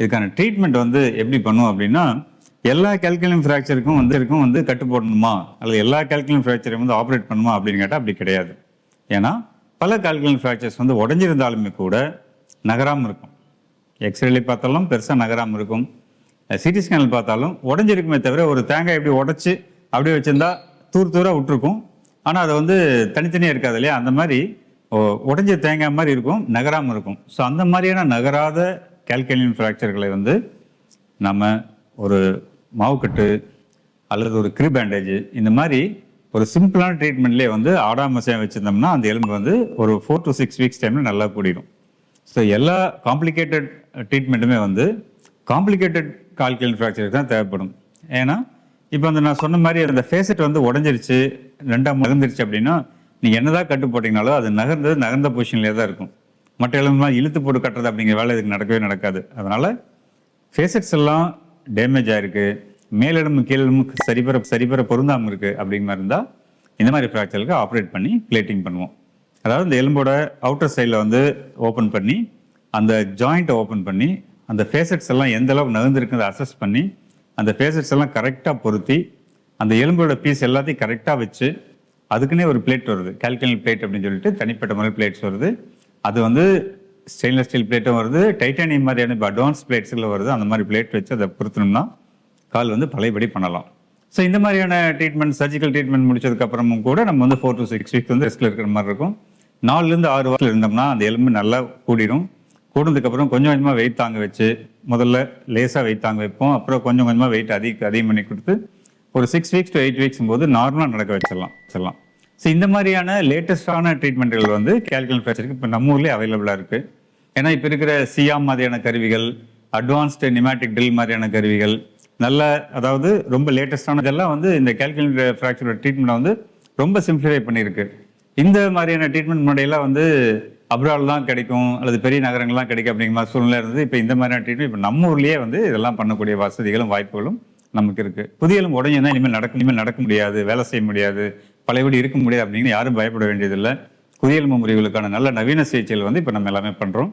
இதுக்கான ட்ரீட்மெண்ட் வந்து எப்படி பண்ணுவோம் அப்படின்னா எல்லா கேல்குலியம் ஃப்ராக்சருக்கும் வந்து இருக்கும் வந்து கட்டு போடணுமா அல்லது எல்லா கேல்குலியம் ஃப்ராக்சரையும் வந்து ஆப்ரேட் பண்ணுமா அப்படின்னு கேட்டால் அப்படி கிடையாது. ஏன்னா பல கேல்குலியம் ஃப்ராக்சர்ஸ் வந்து உடஞ்சிருந்தாலுமே கூட நகராமல் இருக்கும். எக்ஸ்ரேலி பார்த்தாலும் பெருசாக நகராமல் இருக்கும். சிடி ஸ்கேனில் பார்த்தாலும் உடஞ்சிருக்குமே தவிர ஒரு தேங்காய் எப்படி உடச்சி அப்படியே வச்சிருந்தா தூர் தூராக விட்டுருக்கும். ஆனால் அது வந்து தனித்தனியாக இருக்காது இல்லையா? அந்த மாதிரி உடஞ்ச தேங்காய் மாதிரி இருக்கும் நகராமல் இருக்கும். ஸோ அந்த மாதிரியான நகராத கேல்கலியன் ஃப்ராக்சர்களை வந்து நம்ம ஒரு மாவுக்கட்டு அல்லது ஒரு க்ரீ பேண்டேஜ் இந்த மாதிரி ஒரு சிம்பிளான ட்ரீட்மெண்ட்லேயே வந்து ஆடாமசையாக வச்சுருந்தோம்னா அந்த எலும்பு வந்து ஒரு ஃபோர் டு சிக்ஸ் வீக்ஸ் டைமில் நல்லா கூடிடும். ஸோ எல்லா காம்ப்ளிகேட்டட் ட்ரீட்மெண்ட்டுமே வந்து காம்ப்ளிகேட்டட் கால்குலன் ஃப்ராக்சருக்கு தான் தேவைப்படும். ஏன்னா இப்போ அந்த நான் சொன்ன மாதிரி அந்த ஃபேசட் வந்து உடஞ்சிருச்சு ரெண்டாக நகர்ந்துருச்சு அப்படின்னா நீங்கள் என்னதான் கட்டு போட்டிங்கனாலும் அது நகர்ந்தது நகர்ந்த பொசிஷன்லேயே தான் இருக்கும். மற்ற எலும்பு இழுத்து போட்டு கட்டுறது அப்படிங்கிற வேலை இதுக்கு நடக்கவே நடக்காது. அதனால் ஃபேசட்ஸ் எல்லாம் டேமேஜ் ஆகிருக்கு மேலெலும்பு கீழெலும்பு சரிபெற சரிபெற பொருந்தாமல் இருக்குது அப்படிங்கிற மாதிரி இருந்தால் இந்த மாதிரி ஃப்ராக்சருக்கு ஆப்ரேட் பண்ணி பிளேட்டிங் பண்ணுவோம். அதாவது இந்த எலும்போட அவுட்டர் சைடில் வந்து ஓப்பன் பண்ணி அந்த ஜாயிண்ட்டை ஓப்பன் பண்ணி அந்த ஃபேசட்ஸ் எல்லாம் எந்த அளவுக்கு நகர்ந்துருக்குறத அசஸ் பண்ணி அந்த ஃபேசட்ஸ் எல்லாம் கரெக்டாக பொருத்தி அந்த எலும்போட பீஸ் எல்லாத்தையும் கரெக்டாக வச்சு அதுக்குன்னே ஒரு பிளேட் வருது. கேல்கனல் பிளேட் அப்படின்னு சொல்லிட்டு தனிப்பட்ட முறை பிளேட்ஸ் வருது. அது வந்து ஸ்டெயின்லெஸ் ஸ்டீல் பிளேட்டும் வருது டைட்டானியம் மாதிரியான இப்போ அட்வான்ஸ் பிளேட்ஸில் வருது. அந்த மாதிரி பிளேட் வச்சு அதை பொருத்தணும்னா கால் வந்து பழையபடி பண்ணலாம். ஸோ இந்த மாதிரியான ட்ரீட்மெண்ட் சர்ஜிக்கல் ட்ரீட்மெண்ட் முடிச்சதுக்கப்புறமும் கூட நம்ம வந்து ஃபோர் டு சிக்ஸ் வீக் வந்து ரெஸ்ட்ல இருக்கிற மாதிரி இருக்கும். நாலுலேருந்து ஆறு வாரத்தில் இருந்தோம்னா அந்த எலும்பு நல்லா கூடிடும் கூடுனதுக்கப்புறம் கொஞ்சம் கொஞ்சமாக வெயிட் தாங்க வச்சு முதல்ல லேசாக வெயிட் தாங்க வைப்போம். அப்புறம் கொஞ்சம் கொஞ்சமாக வெயிட் அதிக அதிகம் பண்ணி கொடுத்து ஒரு six weeks to eight weeks போது நார்மலாக நடக்க வச்சிடலாம் வச்சிடலாம். ஸோ இந்த மாதிரியான லேட்டஸ்டான ட்ரீட்மெண்ட்டுகள் வந்து கேல்குலன் ஃப்ராக்சருக்கு இப்போ நம்ம ஊர்லேயே அவைலபிளாக இருக்குது ஏன்னா இப்போ இருக்கிற சியாம் மாதிரியான கருவிகள் அட்வான்ஸ்டு நிமேட்டிக் ட்ரில் மாதிரியான கருவிகள் நல்ல அதாவது ரொம்ப லேட்டஸ்டானதெல்லாம் வந்து இந்த கேல்குலன் ஃப்ராக்சரோட ட்ரீட்மெண்ட்டை வந்து ரொம்ப சிம்பிளிஃபை பண்ணியிருக்கு. இந்த மாதிரியான ட்ரீட்மெண்ட் முறையெல்லாம் வந்து அப்ராட் தான் கிடைக்கும் அல்லது பெரிய நகரங்கள்லாம் கிடைக்கும் அப்படிங்கிற மாதிரி சூழ்நிலை இருந்தது. இப்போ இந்த மாதிரியான ட்ரீட்மெண்ட் இப்போ நம்ம ஊர்லேயே வந்து இதெல்லாம் பண்ணக்கூடிய வசதிகளும் வாய்ப்புகளும் நமக்கு இருக்குது புதியலும் எலும்பு உடஞ்சுன்னா இனிமேல் நடக்க இனிமேல் நடக்க முடியாது வேலை செய்ய முடியாது. பழையபடி இருக்க முடியாது அப்படின்னு யாரும் பயப்பட வேண்டியதில்லை. புதிய முறிவுகளுக்கான நல்ல நவீன சிகிச்சைகள் வந்து இப்போ நம்ம எல்லாமே பண்ணுறோம்